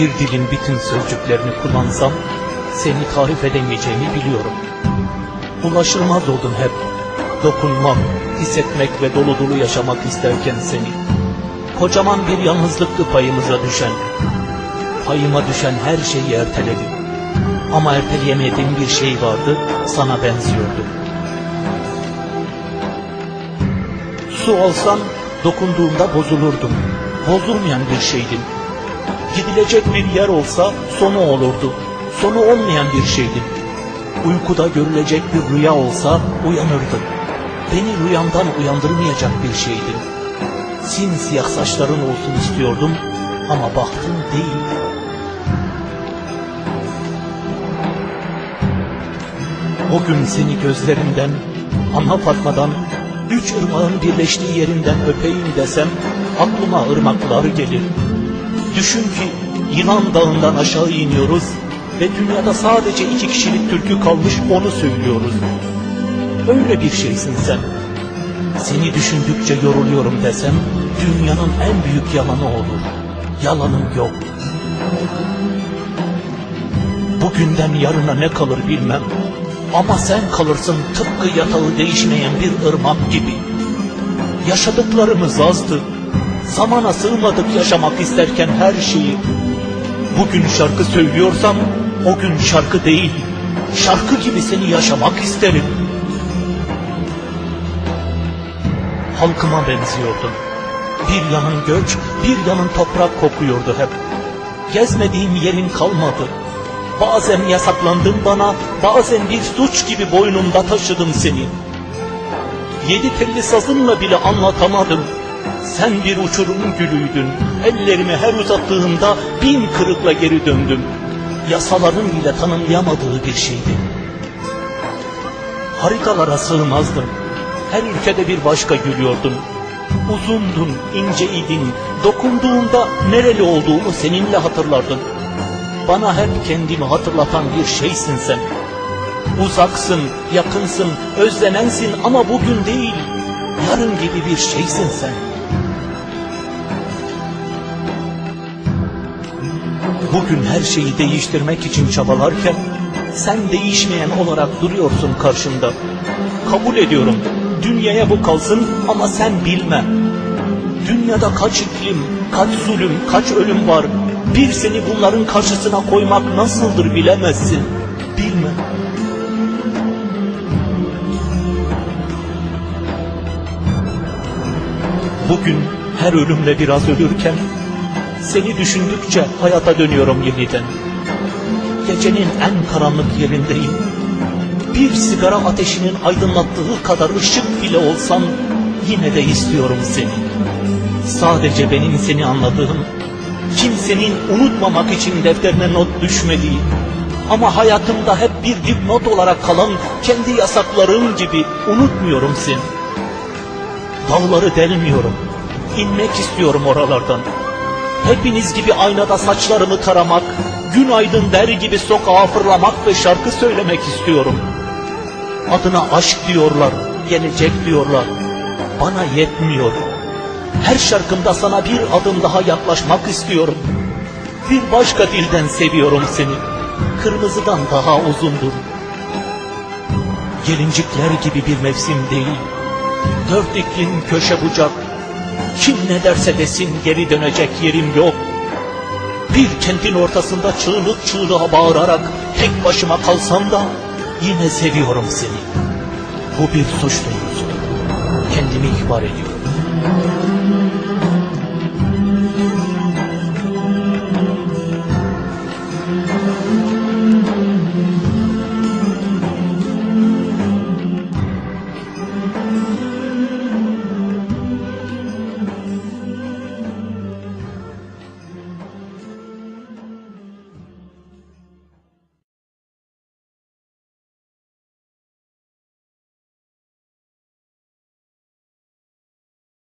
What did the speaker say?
Bir dilin bütün sözcüklerini kullansam seni tarif edemeyeceğimi biliyorum. Ulaşılmaz oldun hep. Dokunmak, hissetmek ve dolu dolu yaşamak isterken seni. Kocaman bir yalnızlıktı payımıza düşen. Payıma düşen her şeyi erteledim. Ama erteleyemediğim bir şey vardı, sana benziyordu. Su alsan dokunduğumda bozulurdum. Bozulmayan bir şeydin. Gidilecek bir yer olsa sonu olurdu. Sonu olmayan bir şeydin. Uykuda görülecek bir rüya olsa uyanırdın. Beni rüyamdan uyandırmayacak bir şeydin. Simsiyah saçların olsun istiyordum ama baktım değil. O gün seni gözlerinden, ana Fatma'dan, üç ırmağın birleştiği yerinden öpeyim desem aklıma ırmaklar gelir. Düşün ki Yılan Dağı'ndan aşağı iniyoruz ve dünyada sadece iki kişilik türkü kalmış onu söylüyoruz. Öyle bir şeysin sen. Seni düşündükçe yoruluyorum desem dünyanın en büyük yalanı olur. Yalanım yok. Bugünden yarına ne kalır bilmem. Ama sen kalırsın tıpkı yatağı değişmeyen bir ırmak gibi. Yaşadıklarımız azdı. Zamana sığmadık yaşamak isterken her şeyi. Bugün şarkı söylüyorsam o gün şarkı değil. Şarkı gibi seni yaşamak isterim. Halkıma benziyordun. Bir yanın göç, bir yanın toprak kokuyordu hep. Gezmediğim yerin kalmadı. Bazen yasaklandın bana, bazen bir suç gibi boynumda taşıdım seni. Yedi telli sazınla bile anlatamadım. Sen bir uçurum gülüydün. Ellerimi her uzattığımda bin kırıkla geri döndüm. Yasaların bile tanımlayamadığı bir şeydi. Haritalara sığmazdın. Her ülkede bir başka gülüyordun. Uzundun, inceydin. Dokunduğunda nereli olduğumu seninle hatırlardın. Bana hep kendimi hatırlatan bir şeysin sen. Uzaksın, yakınsın, özlenensin ama bugün değil, yarın gibi bir şeysin sen. Bugün her şeyi değiştirmek için çabalarken, sen değişmeyen olarak duruyorsun karşımda. Kabul ediyorum, dünyaya bu kalsın ama sen bilme. Dünyada kaç iklim, kaç zulüm, kaç ölüm var. Bir seni bunların karşısına koymak nasıldır bilemezsin. Bilme. Bugün her ölümle biraz ölürken seni düşündükçe hayata dönüyorum yeniden. Gecenin en karanlık yerindeyim. Bir sigara ateşinin aydınlattığı kadar ışık bile olsan yine de istiyorum seni. Sadece benim seni anladığım, kimsenin unutmamak için defterine not düşmediği, ama hayatımda hep bir dipnot olarak kalan kendi yasaklarım gibi unutmuyorum seni. Dağları delmiyorum, inmek istiyorum oralardan. Hepiniz gibi aynada saçlarımı taramak, günaydın der gibi sokağa fırlamak ve şarkı söylemek istiyorum. Adına aşk diyorlar, gelecek diyorlar. Bana yetmiyor. Her şarkımda sana bir adım daha yaklaşmak istiyorum. Bir başka dilden seviyorum seni. Kırmızıdan daha uzundur. Gelincikler gibi bir mevsim değil. Dört iklim köşe bucak. Kim ne derse desin geri dönecek yerim yok. Bir kentin ortasında çığlık çığlığa bağırarak tek başıma kalsam da yine seviyorum seni. Bu bir suç duygusu. Kendimi ihbar ediyorum.